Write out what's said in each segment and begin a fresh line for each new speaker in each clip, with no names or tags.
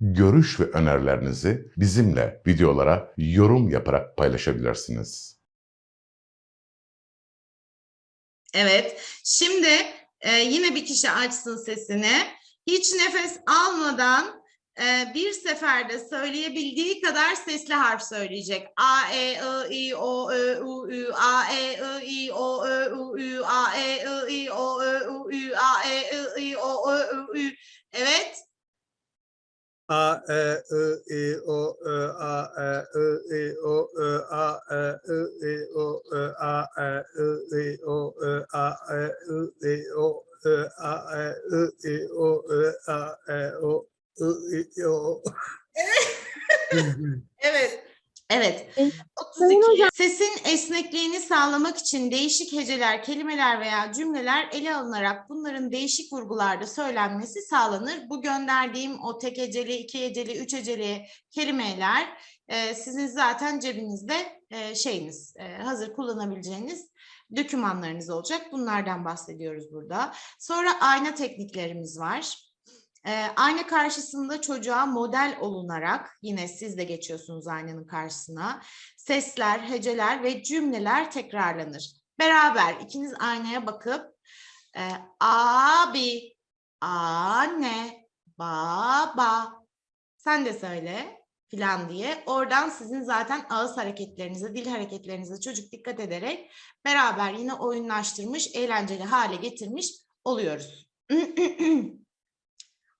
görüş ve önerilerinizi bizimle videolara yorum yaparak paylaşabilirsiniz.
Evet. Şimdi e, yine bir kişi açsın sesini. Hiç nefes almadan e, bir seferde söyleyebildiği kadar sesli harf söyleyecek. A, E, I, I, O, Ö, U, Ü, A, E, I, I, O, Ö, U, Ü, A, E, I, I, O, Ö, U, Ü, A, E, I, I, O, Ö, U, Ü. Evet.
A E I O A E O A E I O A E I O A E I O A E I O A E O I O
Evet. Evet.
E,
32. Sesin esnekliğini sağlamak için değişik heceler, kelimeler veya cümleler ele alınarak bunların değişik vurgularda söylenmesi sağlanır. Bu gönderdiğim o tek heceli, iki heceli, üç heceli kelimeler e, sizin zaten cebinizde e, şeyiniz, e, hazır kullanabileceğiniz dokümanlarınız olacak. Bunlardan bahsediyoruz burada. Sonra ayna tekniklerimiz var. Ayna karşısında çocuğa model olunarak yine siz de geçiyorsunuz aynanın karşısına. Sesler, heceler ve cümleler tekrarlanır. Beraber ikiniz aynaya bakıp e, abi, anne, baba sen de söyle filan diye oradan sizin zaten ağız hareketlerinize, dil hareketlerinize çocuk dikkat ederek beraber yine oyunlaştırmış, eğlenceli hale getirmiş oluyoruz.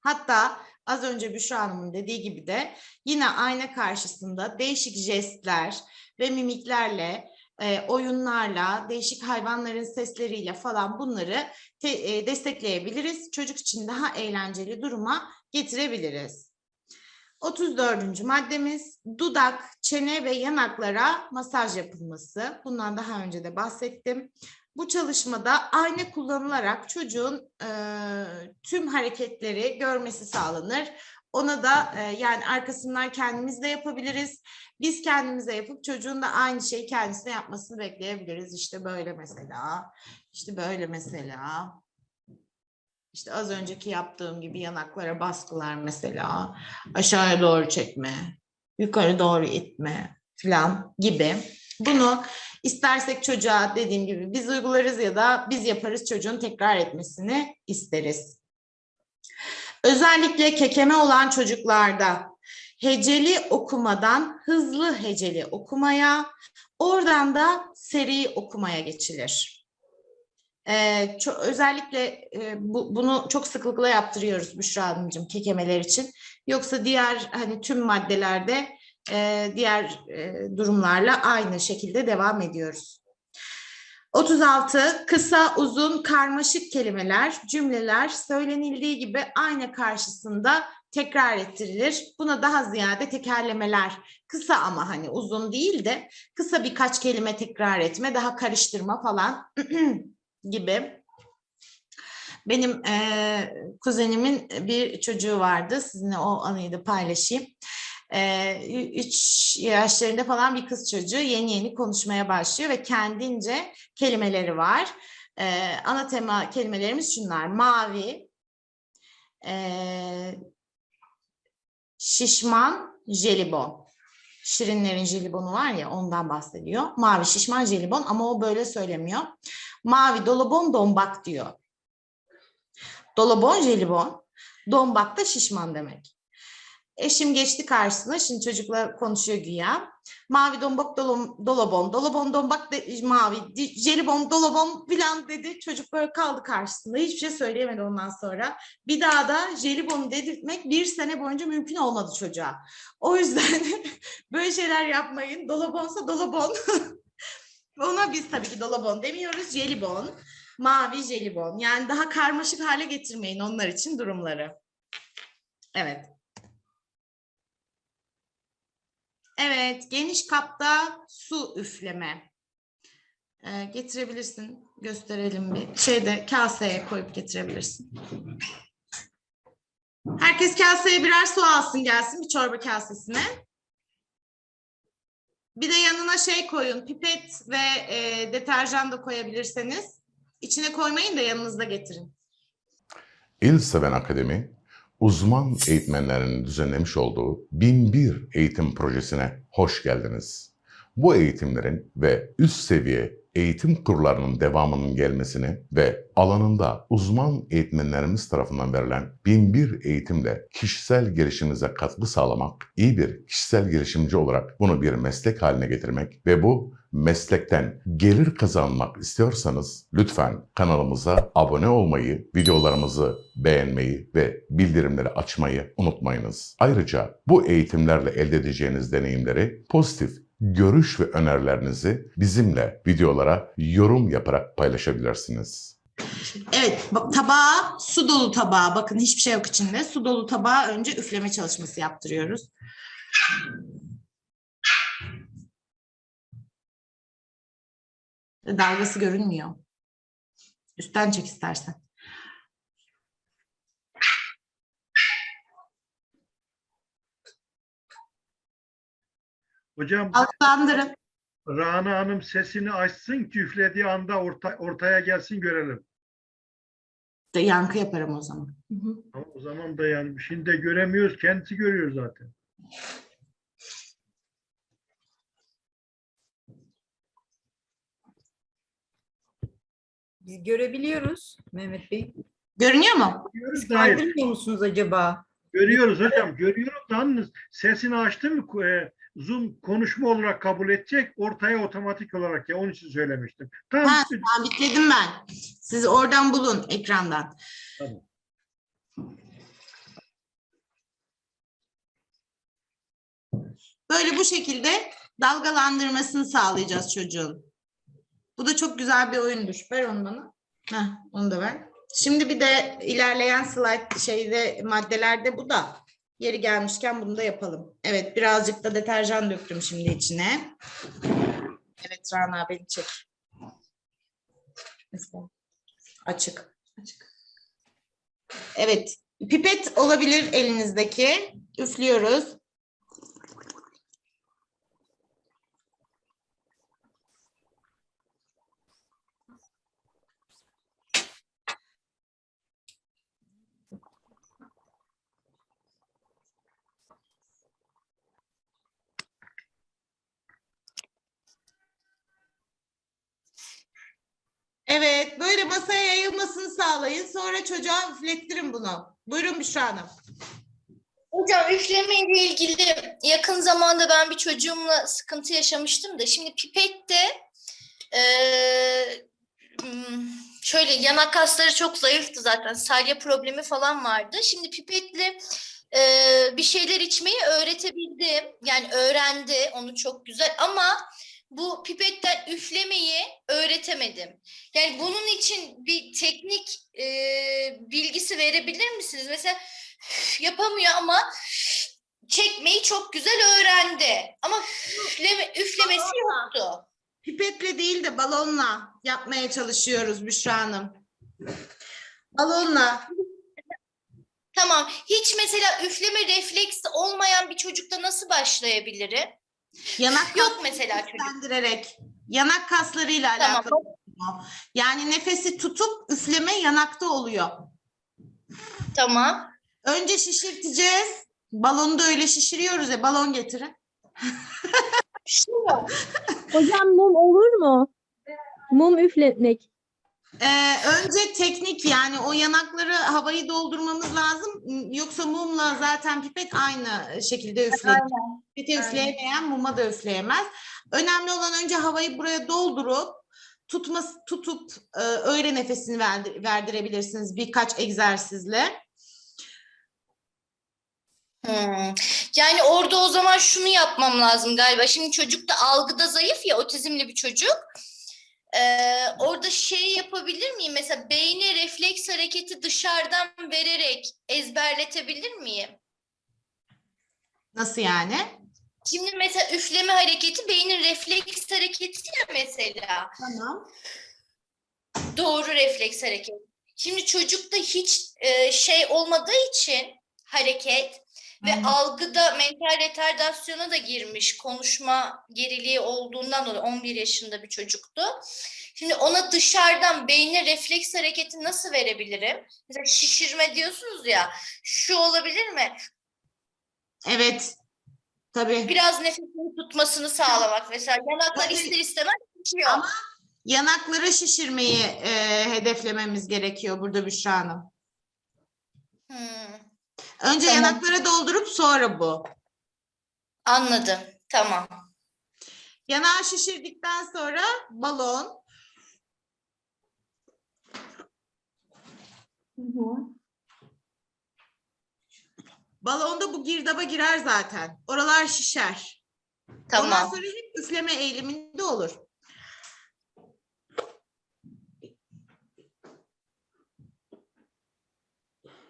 Hatta az önce Büşra Hanım'ın dediği gibi de yine ayna karşısında değişik jestler ve mimiklerle, e, oyunlarla, değişik hayvanların sesleriyle falan bunları te- e, destekleyebiliriz. Çocuk için daha eğlenceli duruma getirebiliriz. 34. maddemiz dudak, çene ve yanaklara masaj yapılması. Bundan daha önce de bahsettim. Bu çalışmada ayna kullanılarak çocuğun e, tüm hareketleri görmesi sağlanır. Ona da e, yani arkasından kendimiz de yapabiliriz. Biz kendimize yapıp çocuğun da aynı şeyi kendisine yapmasını bekleyebiliriz. İşte böyle mesela, işte böyle mesela. İşte az önceki yaptığım gibi yanaklara baskılar mesela, aşağıya doğru çekme, yukarı doğru itme falan gibi. Bunu istersek çocuğa dediğim gibi biz uygularız ya da biz yaparız çocuğun tekrar etmesini isteriz. Özellikle kekeme olan çocuklarda heceli okumadan hızlı heceli okumaya, oradan da seri okumaya geçilir. Ee, ço- özellikle e, bu, bunu çok sıklıkla yaptırıyoruz Büşra Hanımcığım kekemeler için. Yoksa diğer hani tüm maddelerde e, diğer e, durumlarla aynı şekilde devam ediyoruz. 36. Kısa, uzun, karmaşık kelimeler, cümleler söylenildiği gibi ayna karşısında tekrar ettirilir. Buna daha ziyade tekerlemeler, kısa ama hani uzun değil de kısa birkaç kelime tekrar etme, daha karıştırma falan gibi. Benim eee, kuzenimin bir çocuğu vardı. Sizinle o anıyı da paylaşayım. Eee, üç yaşlarında falan bir kız çocuğu yeni yeni konuşmaya başlıyor ve kendince kelimeleri var. Eee, ana tema kelimelerimiz şunlar. Mavi, eee, şişman, jelibon. Şirinlerin jelibonu var ya ondan bahsediyor. Mavi şişman jelibon ama o böyle söylemiyor. Mavi dolabon dombak diyor. Dolabon jelibon, dombak da şişman demek. Eşim geçti karşısına, şimdi çocukla konuşuyor güya. Mavi dombak dolom, dolabon, dolabon dombak de, mavi, di- jelibon dolabon filan dedi. Çocuk böyle kaldı karşısında, hiçbir şey söyleyemedi ondan sonra. Bir daha da jelibon dedirtmek bir sene boyunca mümkün olmadı çocuğa. O yüzden böyle şeyler yapmayın. Dolabonsa dolabon. Ona biz tabii ki dolabon demiyoruz. Jelibon. Mavi jelibon. Yani daha karmaşık hale getirmeyin onlar için durumları. Evet. Evet, geniş kapta su üfleme. Ee, getirebilirsin. Gösterelim bir. Şeyde kaseye koyup getirebilirsin. Herkes kaseye birer su alsın gelsin bir çorba kasesine. Bir de yanına şey koyun, pipet ve e, deterjan da koyabilirseniz. İçine koymayın da yanınızda getirin.
İl Seven Akademi, uzman eğitmenlerin düzenlemiş olduğu 1001 eğitim projesine hoş geldiniz. Bu eğitimlerin ve üst seviye eğitim kurlarının devamının gelmesini ve alanında uzman eğitmenlerimiz tarafından verilen 1001 eğitimle kişisel gelişiminize katkı sağlamak, iyi bir kişisel gelişimci olarak bunu bir meslek haline getirmek ve bu meslekten gelir kazanmak istiyorsanız lütfen kanalımıza abone olmayı, videolarımızı beğenmeyi ve bildirimleri açmayı unutmayınız. Ayrıca bu eğitimlerle elde edeceğiniz deneyimleri pozitif görüş ve önerilerinizi bizimle videolara yorum yaparak paylaşabilirsiniz.
Evet, tabağa, su dolu tabağa. Bakın hiçbir şey yok içinde. Su dolu tabağa önce üfleme çalışması yaptırıyoruz. Dalgası görünmüyor. Üstten çek istersen.
Hocam
Dalgalandırın.
Rana Hanım sesini açsın ki üflediği anda orta, ortaya gelsin görelim.
De yankı yaparım o zaman.
Ama o zaman da yani şimdi de göremiyoruz. Kendisi görüyor zaten.
Biz görebiliyoruz Mehmet Bey.
Görünüyor mu?
Görüyoruz hayır.
Kaydırmıyor musunuz acaba?
Görüyoruz hocam. Görüyoruz da yalnız sesini açtı mı e, Zoom konuşma olarak kabul edecek. Ortaya otomatik olarak ya onun için söylemiştim. Tamam.
Ha, sabitledim ben. Siz oradan bulun ekrandan.
Tamam.
Böyle bu şekilde dalgalandırmasını sağlayacağız çocuğun. Bu da çok güzel bir oyundur. Ver onu bana. Heh, onu da ver. Şimdi bir de ilerleyen slide şeyde maddelerde bu da yeri gelmişken bunu da yapalım. Evet birazcık da deterjan döktüm şimdi içine. Evet Rana beni çek. Mesela. Açık. Açık. Evet. Pipet olabilir elinizdeki. Üflüyoruz. Evet, böyle masaya yayılmasını sağlayın. Sonra çocuğa üflettirin bunu. Buyurun Büşra Hanım.
Hocam üfleme ile ilgili yakın zamanda ben bir çocuğumla sıkıntı yaşamıştım da şimdi pipette eee, hmm, şöyle yanak kasları çok zayıftı zaten salya problemi falan vardı. Şimdi pipetle eee, bir şeyler içmeyi öğretebildim yani öğrendi onu çok güzel ama bu pipetten üflemeyi öğretemedim. Yani bunun için bir teknik eee, bilgisi verebilir misiniz? Mesela yapamıyor ama çekmeyi çok güzel öğrendi. Ama üfleme, üflemesi yoktu.
Pipetle değil de balonla yapmaya çalışıyoruz Büşra Hanım. Balonla.
Tamam. Hiç mesela üfleme refleksi olmayan bir çocukta nasıl başlayabilirim?
Yanak
Yok mesela çocuk.
yanak kaslarıyla
Tamam.
alakalı. Yani nefesi tutup üfleme yanakta oluyor.
Tamam.
Önce şişirteceğiz. Balonu da öyle şişiriyoruz ya. Balon getirin.
Hocam mum olur mu? Mum üfletmek.
Ee, önce teknik yani o yanakları havayı doldurmamız lazım. Yoksa mumla zaten pipet aynı şekilde üflenir. Pipete üfleyemeyen muma da üfleyemez. Önemli olan önce havayı buraya doldurup tutması tutup e, öyle nefesini verdir- verdirebilirsiniz birkaç egzersizle.
Hmm. Yani orada o zaman şunu yapmam lazım galiba. Şimdi çocuk da algıda zayıf ya otizmli bir çocuk. Ee, orada şey yapabilir miyim? Mesela beyne refleks hareketi dışarıdan vererek ezberletebilir miyim?
Nasıl yani?
Şimdi mesela üfleme hareketi beynin refleks hareketi ya mesela.
Tamam.
Doğru refleks hareketi. Şimdi çocukta hiç e, şey olmadığı için hareket ve
Hı.
algıda mental retardasyona da girmiş. Konuşma geriliği olduğundan dolayı 11 yaşında bir çocuktu. Şimdi ona dışarıdan beyne refleks hareketi nasıl verebilirim? Mesela şişirme diyorsunuz ya. Şu olabilir mi?
Evet. Tabii.
Biraz nefesini tutmasını sağlamak. Mesela yanaklar
Tabii.
ister istemez şişiyor.
Ama- Yanakları şişirmeyi e, hedeflememiz gerekiyor burada Büşra Hanım.
Hmm,
Önce
Tamam.
yanaklara doldurup sonra bu.
anladım. Tamam.
Yanağı şişirdikten sonra balon. Balonda bu girdaba girer zaten. Oralar şişer. Ondan
Tamam.
sonra hep üfleme eğiliminde olur.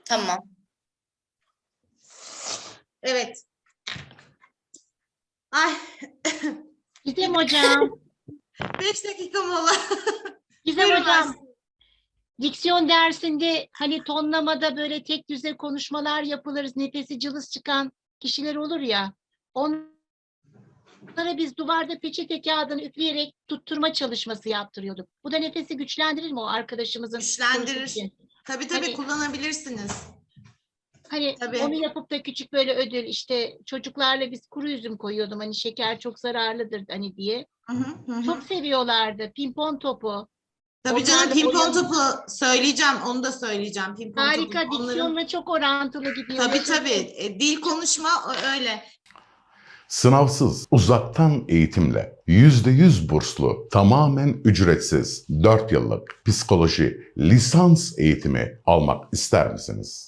Tamam.
Evet. Ay
Gizem hocam,
beş dakika mola.
Gizem
Buyurun
hocam.
Aysin.
Diksiyon dersinde hani tonlamada böyle tek düze konuşmalar yapılır, nefesi cılız çıkan kişiler olur ya. Onlara biz duvarda peçete kağıdını üfleyerek tutturma çalışması yaptırıyorduk. Bu da nefesi güçlendirir mi o arkadaşımızın?
Güçlendirir. Tabii tabii
Hani-
kullanabilirsiniz.
Hani
Tabii.
onu yapıp da küçük böyle ödül işte çocuklarla biz kuru üzüm koyuyordum hani şeker çok zararlıdır hani diye.
Hı hı, hı.
Çok seviyorlardı. Pimpon topu.
Tabii canım
Onlarla
pimpon
oynanır.
topu söyleyeceğim. Onu da söyleyeceğim. Pimpon
Harika
topu. Onların-
diksiyonla çok orantılı gidiyor.
Tabii tabii. E, dil konuşma öyle.
Sınavsız, uzaktan eğitimle %100 burslu, tamamen ücretsiz 4 yıllık psikoloji lisans eğitimi almak ister misiniz?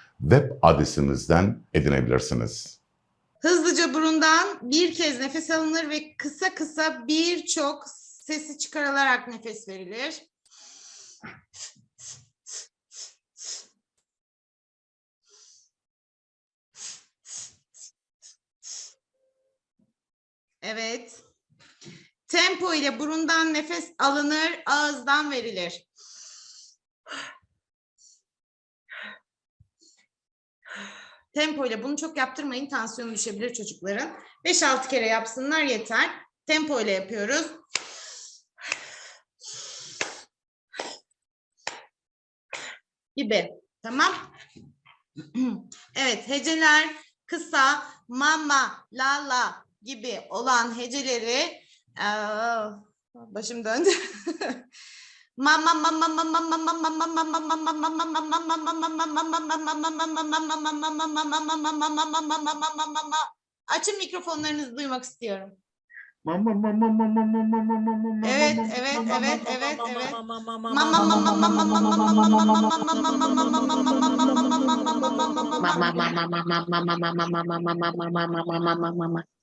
web adresimizden edinebilirsiniz.
Hızlıca burundan bir kez nefes alınır ve kısa kısa birçok sesi çıkarılarak nefes verilir. Evet. Tempo ile burundan nefes alınır, ağızdan verilir. Tempo ile bunu çok yaptırmayın. Tansiyonu düşebilir çocukların. 5-6 kere yapsınlar yeter. Tempo ile yapıyoruz. Gibi. Tamam. Evet heceler kısa mama lala gibi olan heceleri başım döndü. Açın mikrofonlarınızı duymak istiyorum. Evet, evet, evet, evet, evet.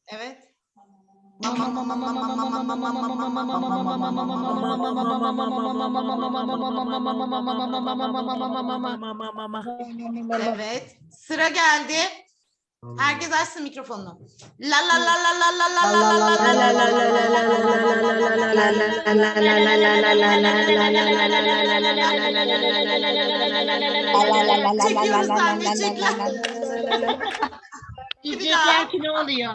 Evet. Evet. Sıra geldi. Herkes açsın mikrofonunu. La la la la la la la la la la la la Çekiyoruz anne çek lan.
Diyecekler ki ne oluyor?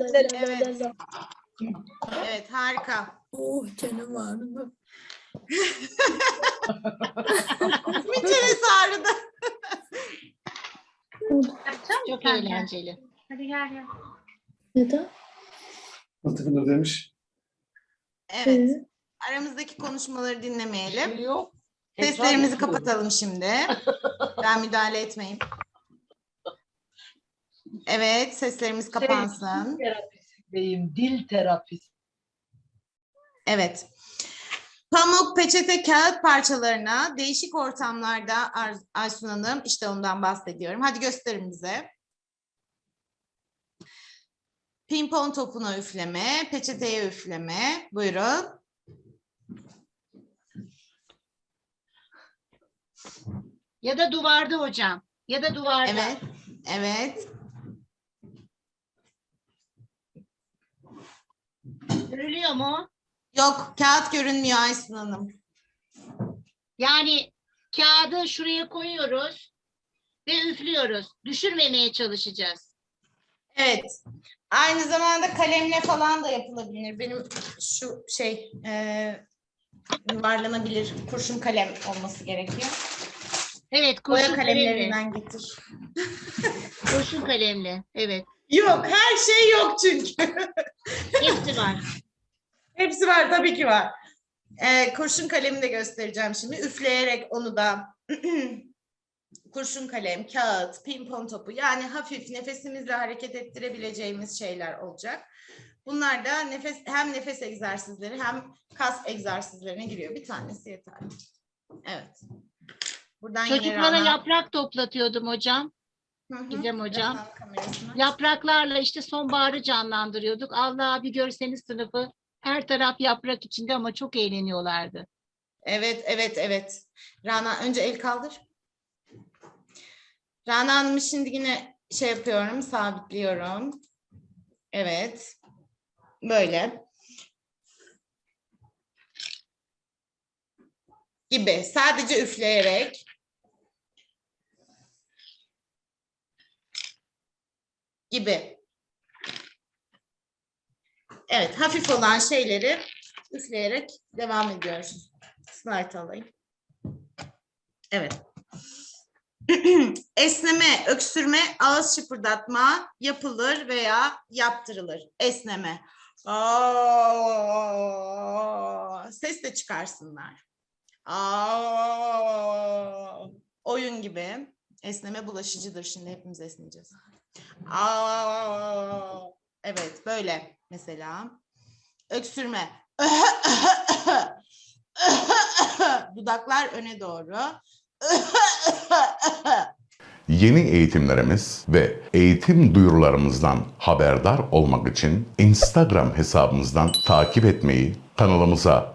Evet. Evet harika.
Oh canım ağrıdı.
Bir çenesi ağrıdı.
Çok eğlenceli.
Neden?
Atıkını demiş.
Evet. Aramızdaki konuşmaları dinlemeyelim.
Yok.
Seslerimizi kapatalım şimdi. Ben müdahale etmeyeyim. Evet, seslerimiz kapansın.
Beyim, dil terapisi.
Evet. Pamuk, peçete, kağıt parçalarına değişik ortamlarda Ar- Aysun Hanım, işte ondan bahsediyorum. Hadi gösterin bize. Pimpon topuna üfleme, peçeteye üfleme. Buyurun.
Ya da duvarda hocam. Ya da duvarda.
Evet, evet.
Görülüyor mu?
Yok, kağıt görünmüyor Aysun Hanım.
Yani kağıdı şuraya koyuyoruz ve üflüyoruz. Düşürmemeye çalışacağız.
Evet. Aynı zamanda kalemle falan da yapılabilir. Benim şu şey e, yuvarlanabilir kurşun kalem olması gerekiyor.
Evet, kurşun
Boya
kalemle.
kalemlerinden getir.
Kurşun kalemle. Evet.
Yok, her şey yok çünkü.
Hepsi var.
Hepsi var, tabii ki var. E, kurşun kalemi de göstereceğim şimdi. Üfleyerek onu da kurşun kalem, kağıt, pimpon topu yani hafif nefesimizle hareket ettirebileceğimiz şeyler olacak. Bunlar da nefes hem nefes egzersizleri hem kas egzersizlerine giriyor. Bir tanesi yeterli. Evet. Buradan
Çocuklara
Rana-
yaprak toplatıyordum hocam.
Hı hı.
Gizem hocam. Yapraklarla işte sonbaharı canlandırıyorduk. Allah bir görseniz sınıfı her taraf yaprak içinde ama çok eğleniyorlardı.
Evet, evet, evet. Rana önce el kaldır. Rana Hanım'ı şimdi yine şey yapıyorum, sabitliyorum. Evet. Böyle. Gibi. Sadece üfleyerek. Gibi. Evet, hafif olan şeyleri üfleyerek devam ediyoruz. Slide alayım. Evet. Esneme, öksürme, ağız şıpırdatma yapılır veya yaptırılır. Esneme. Aa, ses de çıkarsınlar. Aa, oyun gibi. Esneme bulaşıcıdır. Şimdi hepimiz esneyeceğiz. Aa, evet böyle mesela. Öksürme. Dudaklar öne doğru.
Yeni eğitimlerimiz ve eğitim duyurularımızdan haberdar olmak için Instagram hesabımızdan takip etmeyi, kanalımıza